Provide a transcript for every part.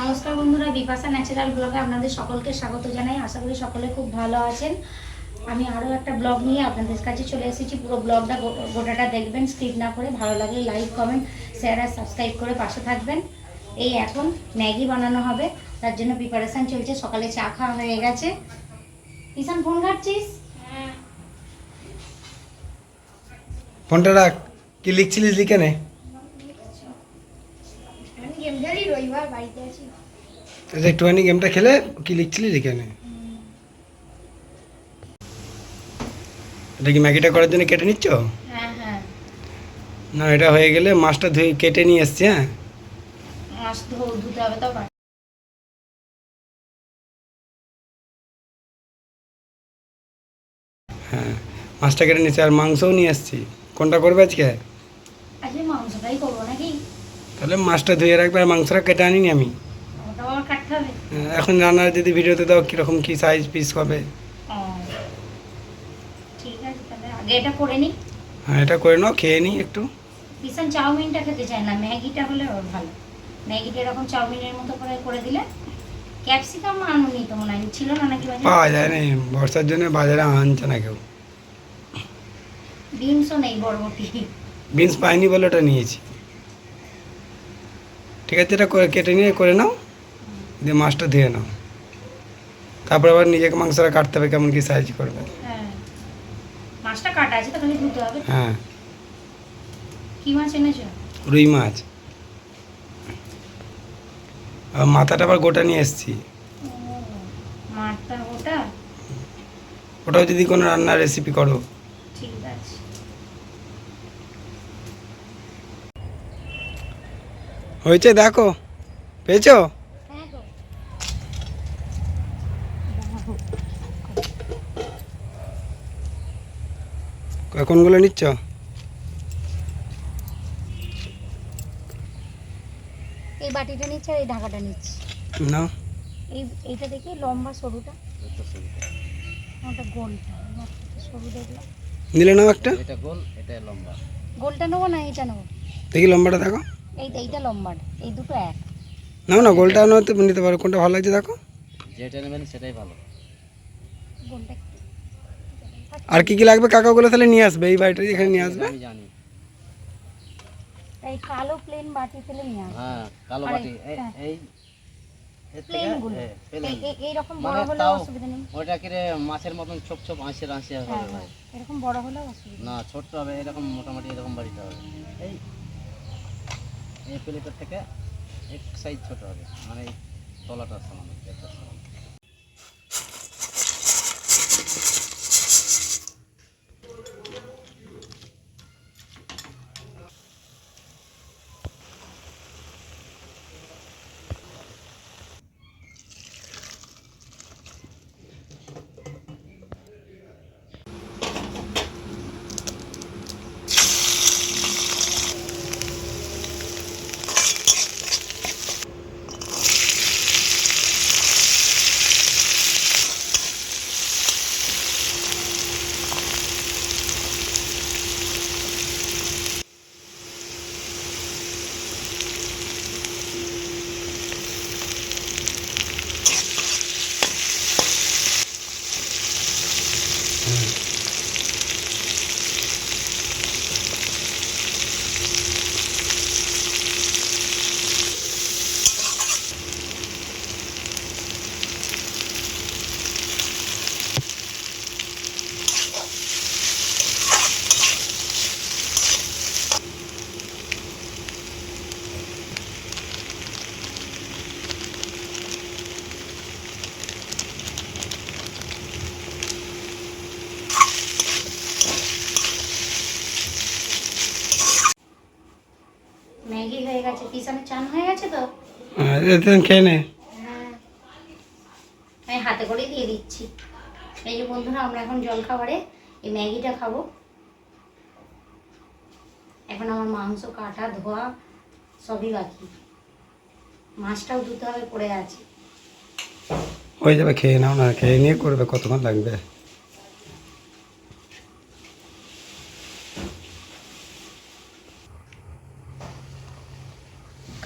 নমস্কার বন্ধুরা, বিপাশা ন্যাচারাল ব্লগে আপনাদের সকলকে স্বাগত জানাই। আশা করি সকলে খুব ভালো আছেন। আমি আরও একটা ব্লগ নিয়ে আপনাদের কাছে চলে এসেছি। পুরো ব্লগটা গোটাটা দেখবেন, স্কিপ না করে ভালো লাগলে লাইক, কমেন্ট, শেয়ার আর সাবস্ক্রাইব করে পাশে থাকবেন। এই এখন ম্যাগি বানানো হবে, তার জন্য প্রিপারেশান চলছে, সকালে চা খাওয়া হয়ে গেছে। ঈশান, ফোন ঘাটছিস? ফোনটা রাখ, কি লিখছিলিস লিখে নে। আমি রবিবার বাড়িতে আছি। আচ্ছা, একটুখানি গেমটা খেলে কি লিখছিলি লিখে এটা কি ম্যাগিটা করার জন্য কেটে নিচ্ছ? হ্যাঁ হ্যাঁ। না এটা হয়ে গেলে মাছটা ধুয়ে কেটে নিয়ে এসছি হ্যাঁ? মাছ ধুতে হবে তো হ্যাঁ মাছটা কেটে নিচ্ছি আর মাংসও নিয়ে এসছি কোনটা করবে আজকে? আজকে মাংসটাই করব তাহলে মাছটা ধুয়ে রাখবে আর মাংসটা কেটে আনিনি আমি। হ্যাঁ, এখন রান্নার যদি ভিডিওতে দাও কীরকম কী সাইজ পিস হবে। হ্যাঁ এটা করে নাও খেয়ে নিই একটু। ভীষণ চাউমিনটা খেতে চায় না ম্যাগিটা হলে ওর ভালো। ম্যাগিটা এরকম চাউমিনের মতো করে করে দিলে ক্যাপসিকাম আনুনি তো মনে হয় ছিল না নাকি পাওয়া যায় না বর্ষার জন্য বাজারে আনছে না কেউ। বিনসও নেই বরবটি। বিনস পাইনি বলে ওটা নিয়েছি। ঠিক আছে এটা কেটে নিয়ে করে নাও দিয়ে মাছটা ধুয়ে নাও। তারপর আবার নিজেকে মাংসটা কাটতে হবে কেমন কি সাইজ করবে। হ্যাঁ মাছটা কাটা আছে তো ধুতে হবে। হ্যাঁ। কি মাছ এনেছো? রুই মাছ। আর মাথাটা আবার গোটা নিয়ে এসেছি। ওটাও যদি কোনো রান্নার রেসিপি করো ঠিক আছে হয়েছে দেখো। পেয়েছ? হ্যাঁ গো কোনগুলো নিচ্ছ? এই বাটিটা নিচ্ছে আর এই ঢাকাটা নিচ্ছে। না। এই এইটা দেখি লম্বা সরুটা। ওটা গোলটা সরু দেখলাম। নিলে নাও একটা। এটা গোল এটা লম্বা। গোলটা নেব না এইটা নেব? দেখি লম্বাটা দেখো। এই এইটা লম্বাটা এই দুটো এক। নাও না গোলটা নয়তো নিতে পারো কোনটা ভালো লাগছে দেখো। যেটা নেবেন সেটাই ভালো। গোলটা আর কি কি লাগবে কাকাগুলো তাহলে নিয়ে আসবে এই বাড়িটা এখানে নিয়ে আসবে? আমি জানি। এই কালো প্লেন বাটি ফেলে নিয়ে আসবে। হ্যাঁ কালো বাটি এই হ্যাঁ। এইরকম বড় মানে অসুবিধা নেই। ওটা কিরে মাছের মতন ছোপ ছোপ আঁশের আঁশে হ্যাঁ হবে হ্যাঁ এরকম বড় হলেও অসুবিধা না ছোট্ট হবে এরকম মোটামুটি এরকম বাড়িতে হবে। এই এই প্লেটের থেকে এক সাইজ ছোট হবে। মানে এই তলাটার সমান একটা সমান ম্যাগি হয়ে গেছে চান হয়ে গেছে তো? হ্যাঁ, এতে খেয়ে নে। হ্যাঁ। আমি হাতে করে দিয়ে দিচ্ছি। এই যে বন্ধুরা আমরা এখন জল খাবারে এই ম্যাগিটা খাব। এখন আমার মাংস কাটা ধোয়া সবই বাকি। মাছটাও ধুতে হবে পড়ে আছে। হয়ে যাবে খেয়ে নাও না খেয়ে নিয়ে করবে কতক্ষণ লাগবে?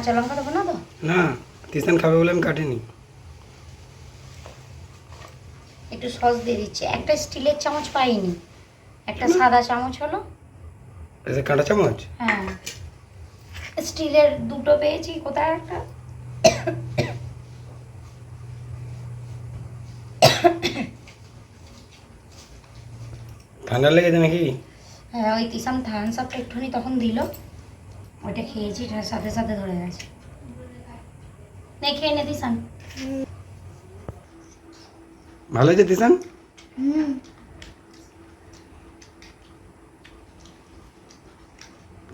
কাঁচা লঙ্কা দেবো না তো? না তিসান খাবে বলে আমি কাটিনি। একটু সস দিয়ে দিচ্ছি। একটা স্টিলের চামচ পাইনি। একটা সাদা চামচ হলো। এসে কাঁটা চামচ? হ্যাঁ। স্টিলের দুটো পেয়েছি কোথায় একটা? ঠান্ডা লেগেছে নাকি? হ্যাঁ ওই তিসাম থানস আপটা একটুখানি তখন দিল। ওইটা খেয়েছি এটার সাথে সাথে ধরে গেছে। নে খেয়ে নে তিসান ভালো হয়েছে তিসান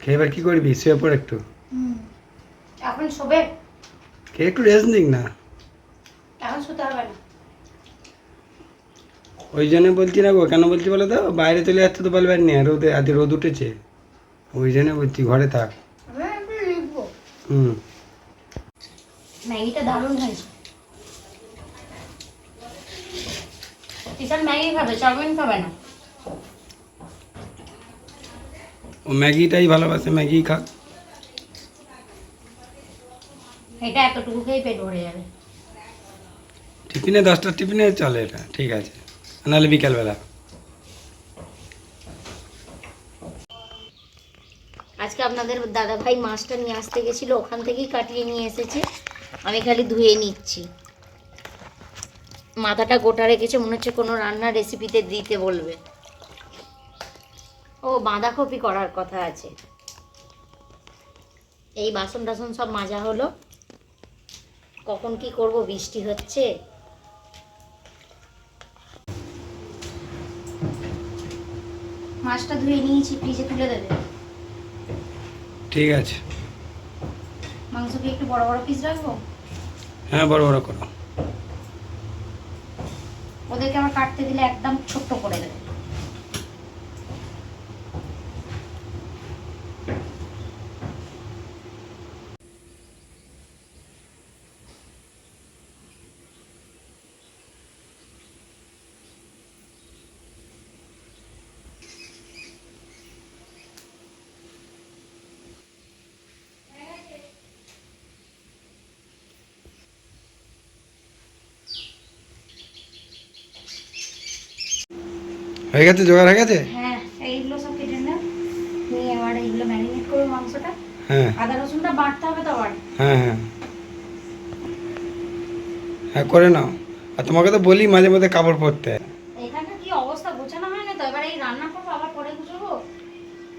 খেয়ে এবার কি করবি? শুয়ে পড় একটু। এখন শোবে? খেয়ে একটু রেস্ট দিক না। এখন শুতে হবে না। ওই জন্য বলছি না গো কেন বলছি বলো তো? বাইরে চলে যাচ্ছে তো বলবার নি রোদে আজ রোদ উঠেছে। ওই জন্য বলছি ঘরে থাক। হুম। ম্যাগিটা দারুণ হয়েছে। তিসান ম্যাগি খাবে চাউমিন খাবে না? ও ম্যাগিটাই ভালোবাসে ম্যাগি খাক। এটা এতটুকু খেয়ে পেট ভরে যাবে। টিফিনে দশটা টিফিনে চলে এটা ঠিক আছে। নাহলে বিকালবেলা। আপনাদের দাদা ভাই মাছটা নিয়ে আসতে গেছিল, ওখান থেকেই কাটিয়ে নিয়ে এসেছে। আমি খালি ধুয়ে নিচ্ছি। মাথাটা গোটা রেখেছে, মনে হচ্ছে কোনো রান্নার রেসিপিতে দিতে বলবে। ও, বাঁধাকপি করার কথা আছে। এই বাসন টাসন সব মাজা হলো। কখন কি করব, বৃষ্টি হচ্ছে। মাছটা ধুয়ে নিয়েছি, ফ্রিজে তুলে দেবে। ঠিক আছে। মাংস কি একটু বড় বড় পিস রাখব? হ্যাঁ বড় বড় করো। ওদেরকে আমার কাটতে দিলে একদম ছোট্ট করে দেবে। হয়ে গেছে? জোগাড় হয়ে গেছে? হ্যাঁ এইগুলো সব কেটে নিয়ে আবার এইগুলো ম্যারিনেট করব মাংসটা। হ্যাঁ। আদা রসুনটা বাটতে হবে তো আবার। হ্যাঁ হ্যাঁ। হ্যাঁ করে নাও। আর তোমাকে তো বলি মাঝে মধ্যে কাপড় পরতে। এখানটা কি অবস্থা? গোছানো হয় না তো? এবার এই রান্না করব আবার পরে গুছাবো?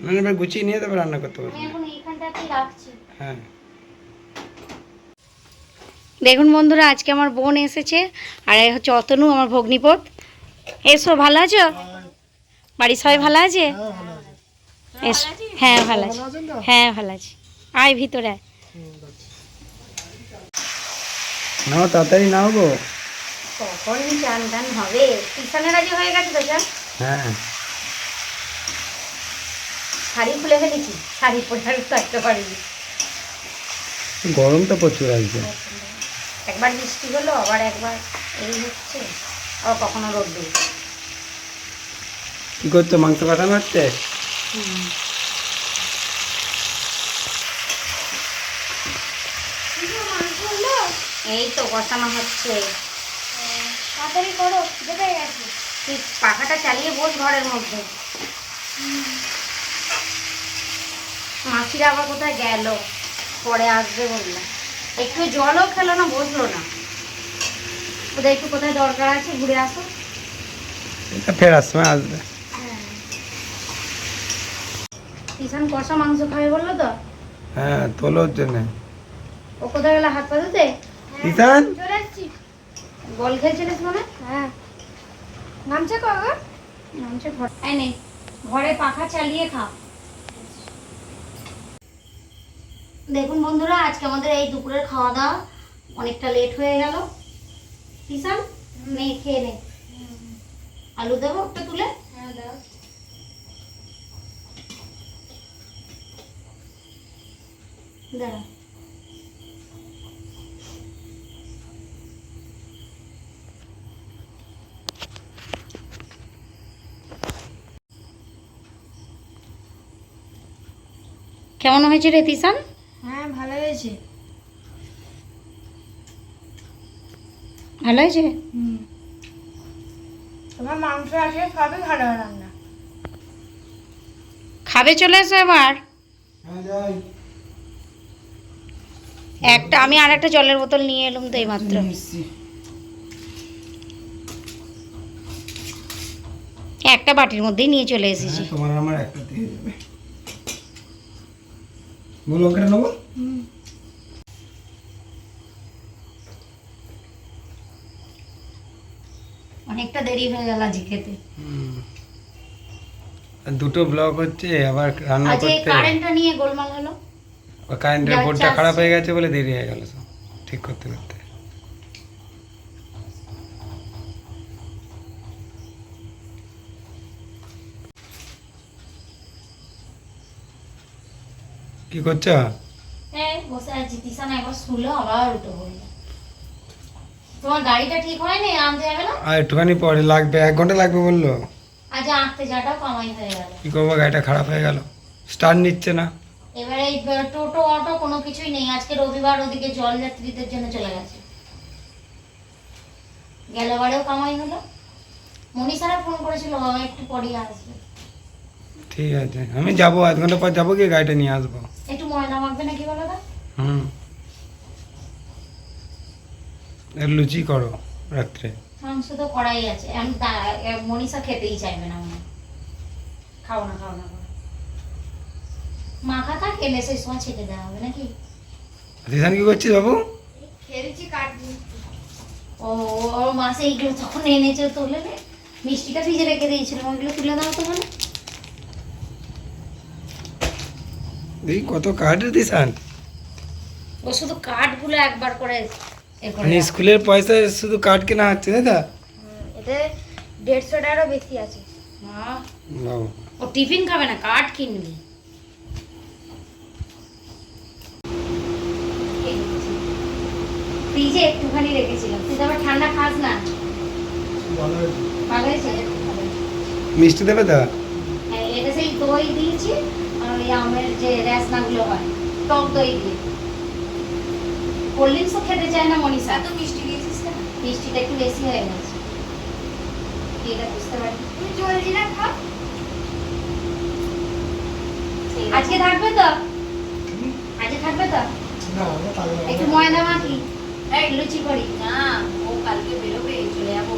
না না, এবার গুছিয়ে নিয়ে তারপর রান্না করতে আমি পারব এখন এইখানটাতেই রাখছি। হ্যাঁ। দেখুন বন্ধুরা আজকে আমার বোন এসেছে। আর এই হচ্ছে অতনু আমার ভগ্নিপথ এসো ভালো আছো? বাড়ির সবাই ভালো আছে? এসো হ্যাঁ ভালো আছে। হ্যাঁ ভালো আছে। আয় ভিতরে নাও তাড়াতাড়ি নাও গো। কখন চান টান হবে। হয়ে গেছে তো চান? হ্যাঁ। শাড়ি খুলে ফেলেছি। শাড়ি পরে আর থাকতে পারিনি। গরম তো প্রচুর আজকে। একবার বৃষ্টি হলো আবার একবার এই হচ্ছে। আবার কখনো রোদ দিল কি মাংস কাটানো হচ্ছে এই তো হচ্ছে তাড়াতাড়ি করো দেবে গেছে তুই পাখাটা চালিয়ে বস ঘরের মধ্যে মাসিরা আবার কোথায় গেল পরে আসবে বলল একটু জলও খেলো না বসল না ওদের একটু কোথায় দরকার আছে ঘুরে আসো ফের আসবে আসবে কিষান কষা মাংস খাবে বলল তো? হ্যাঁ তোলোর জন্যে। ও কোথায় গেলো হাত পা ধুতে? চলে আসছি। বল খেলছিলিস মনে? হ্যাঁ। নামছে কগা নামছে ঘর। এই নে ঘরে পাখা চালিয়ে খা। দেখুন বন্ধুরা আজকে আমাদের এই দুপুরের খাওয়া দাওয়া অনেকটা লেট হয়ে গেল। কিষান নে খেয়ে নে। আলু দেবো একটা তুলে? দাঁড়া। কেমন হয়েছে রে তিসান? হ্যাঁ ভালো হয়েছে। ভালো হয়েছে? তোমার মাংস আছে সবই ভালো রান্না। খাবে চলে এসো এবার। হ্যাঁ যাই। একটা আমি আর একটা জলের বোতল নিয়ে এলাম তো এই মাত্র একটা বাটির মধ্যেই নিয়ে চলে এসেছি। হ্যাঁ, তোমার আমার একটা দিয়ে দেবে। বলো ওকে নেব? অনেকটা দেরি হয়ে গেল আজকে খেতে। আর দুটো ব্লক হচ্ছে আবার রান্না করতে। আজকে কারেন্টটা নিয়ে গোলমাল হলো। কারেন্টের বোর্ডটা খারাপ হয়ে গেছে বলে দেরি হয়ে গেল ঠিক করতে করতে। কি করছ? তোমার গাড়িটা ঠিক হয়নি আনতে যাবে না? আর একটুখানি পরে লাগবে এক ঘণ্টা লাগবে বলল। আজ আনতে যাটাও কামাই হয়ে গেল। কি করব গাড়িটা খারাপ হয়ে গেল। স্টার্ট নিচ্ছে না। এবারে এই টোটো অটো কোনো কিছুই নেই। আজকে রবিবার ওদিকে জল যাত্রীদের জন্য চলে গেছে। গেলবারেও কামাই হলো। মনীষারা ফোন করেছিল বাবা একটু পরেই আসবে। ঠিক আছে আমি যাব আধ ঘণ্টা পর যাব গিয়ে গাড়িটা নিয়ে আসব। একটু ময়দা মাখবে নাকি বলো তো? হুম। এর লুচি করো রাত্রে। মাংস তো করাই আছে। মনীষা খেতেই চাইবে না না খাও না খাও না। মাখা থাক এলে সেই সময় ছেঁকে দেওয়া হবে নাকি? কি করছিস বাবু? ও ওর মাসে এইগুলো তখন এনেছে তুলে নে। মিষ্টিটা ফ্রিজে রেখে ওইগুলো তুলে দাও তো মানে এই কত কাঠ দিশান ও শুধু কাঠগুলো একবার করে মানে স্কুলের পয়সা শুধু কাঠ কেনা হচ্ছে তাই এতে দেড়শো টাকারও বেশি আছে। মা, ও টিফিন খাবে না কাঠ কিনবি। ফ্রিজে একটুখানি রেখেছিলাম। তুই তো আবার ঠান্ডা খাস না। ভালো হয়েছে? মিষ্টি দেবে তো? হ্যাঁ, এটা সেই দই দিয়েছি আর ওই আমের যে রেসনাগুলো হয় টক দই দিয়ে। কোল্ড ড্রিঙ্কসও খেতে চায় না মনীষা। এত মিষ্টি দিয়েছিস কেন? মিষ্টিটা একটু বেশি হয়ে গেছে। এটা বুঝতে পারি তুমি জলদি না খাও আজকে থাকবে তো? আজকে থাকবে তো? না। একটু ময়দা মাখি। এই লুচি করি। না ও কালকে বেরোবে চলে যাব।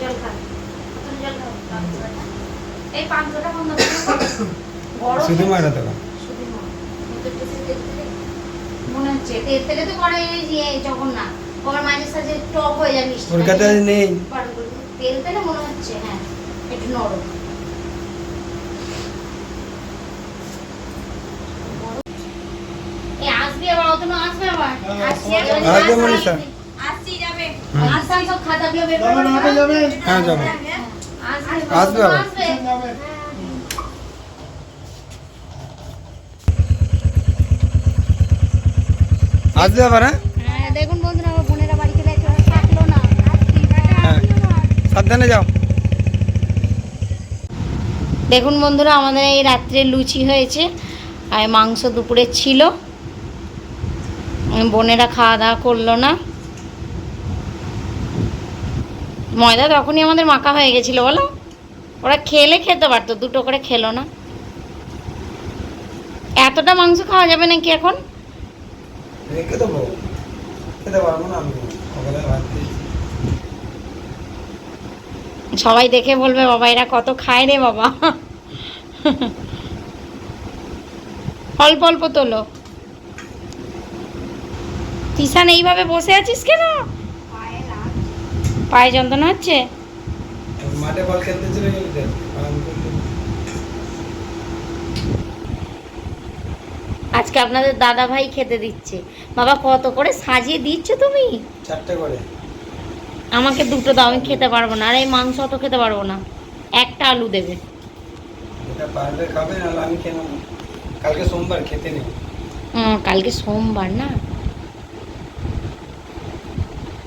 জল খা তুমি জল খাও এই পাঁচশোটা বন্ধ করে শুধু মারা দেবো। শুধু মা। কিন্তু একটু তেল তেলে মনে হচ্ছে। তেল তেলে তো যে জগন্নাথ। আবার মাঝে সাঝে টক হয়ে যায় মিষ্টি ওর নেই। তেল তেলে মনে হচ্ছে হ্যাঁ একটু নরম এ আসবি আবার অত না আসবে আবার আসছি আর যদি আসবে আসবে, মনীষা। যাবে। হ্যাঁ আসবে আসবে আবার। হ্যাঁ? হ্যাঁ দেখুন বন্ধুরা আমার বোনেরা বাড়ি চলে থাকল না। হ্যাঁ সাবধানে যাও। দেখুন বন্ধুরা আমাদের এই রাত্রে লুচি হয়েছে আর মাংস দুপুরে ছিল। বোনেরা খাওয়া দাওয়া করল না। ময়দা তখনই আমাদের মাখা হয়ে গেছিল বলো। ওরা খেলে খেতে পারতো দুটো করে খেলো না। এতটা মাংস খাওয়া যাবে নাকি এখন? সবাই দেখে বলবে বাবা এরা কত খায় রে বাবা। অল্প অল্প তোলো। তিসান এইভাবে বসে আছিস কেন? পায়ে যন্ত্রণা হচ্ছে? মাঠে বল খেলতে চলে গেলি তো? আরাম করলি। আজকে আপনাদের দাদা ভাই খেতে দিচ্ছে। বাবা কত করে সাজিয়ে দিচ্ছ তুমি? চারটে করে। আমাকে দুটো দাও আমি খেতে পারব না। আর এই মাংস অত খেতে পারব না। একটা আলু দেবে। এটা পারলে খাবে নাহলে আমি খেয়ে কালকে সোমবার খেতে নেই। কালকে সোমবার না?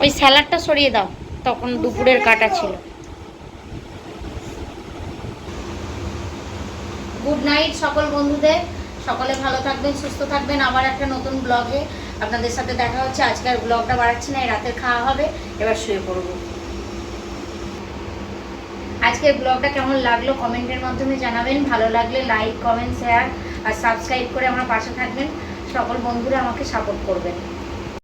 ওই স্যালাডটা সরিয়ে দাও। তখন দুপুরের কাটা ছিল। গুড নাইট সকল বন্ধুদের। সকলে ভালো থাকবেন, সুস্থ থাকবেন। আবার একটা নতুন ব্লগে আপনাদের সাথে দেখা হচ্ছে। আজকের ব্লগটা বাড়াচ্ছি না রাতের খাওয়া হবে। এবার শুয়ে পড়ব। আজকের ব্লগটা কেমন লাগল কমেন্টের মাধ্যমে জানাবেন। ভালো লাগলে লাইক কমেন্ট শেয়ার আর সাবস্ক্রাইব করে আমার পাশে থাকবেন। সকল বন্ধুরা আমাকে সাপোর্ট করবেন।